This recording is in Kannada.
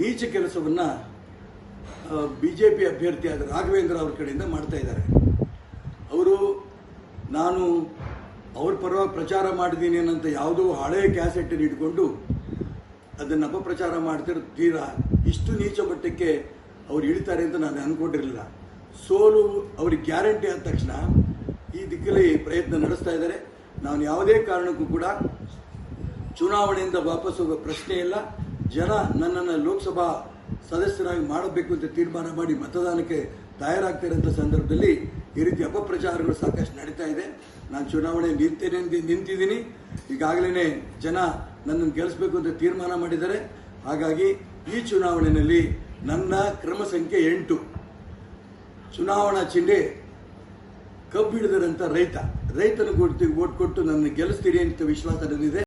ನೀಚ ಕೆಲಸವನ್ನು ಬಿ ಜೆ ಪಿ ಅಭ್ಯರ್ಥಿಯಾದ ರಾಘವೇಂದ್ರ ಅವ್ರ ಕಡೆಯಿಂದ ಮಾಡ್ತಾ ಇದ್ದಾರೆ. ಅವರು, ನಾನು ಅವ್ರ ಪರವಾಗಿ ಪ್ರಚಾರ ಮಾಡಿದ್ದೀನಿ ಅನ್ನೋಂಥ ಯಾವುದೋ ಹಳೆಯ ಕ್ಯಾಸೆಟನ್ನು ಇಟ್ಕೊಂಡು ಅದನ್ನು ಅಪಪ್ರಚಾರ ಮಾಡ್ತಿರೋ ತೀರಾ ಇಷ್ಟು ನೀಚ ಮಟ್ಟಕ್ಕೆ ಅವ್ರು ಇಳಿತಾರೆ ಅಂತ ನಾನು ಅಂದ್ಕೊಂಡಿರಲಿಲ್ಲ ಸೋಲು ಅವ್ರಿಗೆ ಗ್ಯಾರಂಟಿ ಆದ ತಕ್ಷಣ ಈ ದಿಕ್ಕಲ್ಲಿ ಪ್ರಯತ್ನ ನಡೆಸ್ತಾ ಇದ್ದಾರೆ. ನಾನು ಯಾವುದೇ ಕಾರಣಕ್ಕೂ ಕೂಡ ಚುನಾವಣೆಯಿಂದ ವಾಪಸ್ ಹೋಗೋ ಪ್ರಶ್ನೆ ಇಲ್ಲ. ಜನ ನನ್ನನ್ನು ಲೋಕಸಭಾ ಸದಸ್ಯರಾಗಿ ಮಾಡಬೇಕು ಅಂತ ತೀರ್ಮಾನ ಮಾಡಿ ಮತದಾನಕ್ಕೆ ತಯಾರಾಗ್ತಿರೋಂಥ ಸಂದರ್ಭದಲ್ಲಿ ಈ ರೀತಿ ಅಪಪ್ರಚಾರಗಳು ಸಾಕಷ್ಟು ನಡೀತಾ ಇದೆ. ನಾನು ಚುನಾವಣೆ ನಿಂತೇನೆ ನಿಂತಿದ್ದೀನಿ. ಈಗಾಗಲೇ ಜನ ನನ್ನನ್ನು ಗೆಲ್ಲಿಸಬೇಕು ಅಂತ ತೀರ್ಮಾನ ಮಾಡಿದ್ದಾರೆ. ಹಾಗಾಗಿ ಈ ಚುನಾವಣೆಯಲ್ಲಿ ನನ್ನ ಕ್ರಮ ಸಂಖ್ಯೆ ಎಂಟು. ಚುನಾವಣಾ ಚಿಹ್ನೆ ಕಬ್ಬಿಡಿದರಂಥ ರೈತ. ರೈತನ ಕೊಡ್ತೀವಿ ಓಟ್ ಕೊಟ್ಟು ನನ್ನ ಗೆಲ್ಲಿಸ್ತೀರಿ ಅಂತ ವಿಶ್ವಾಸ ನನಗಿದೆ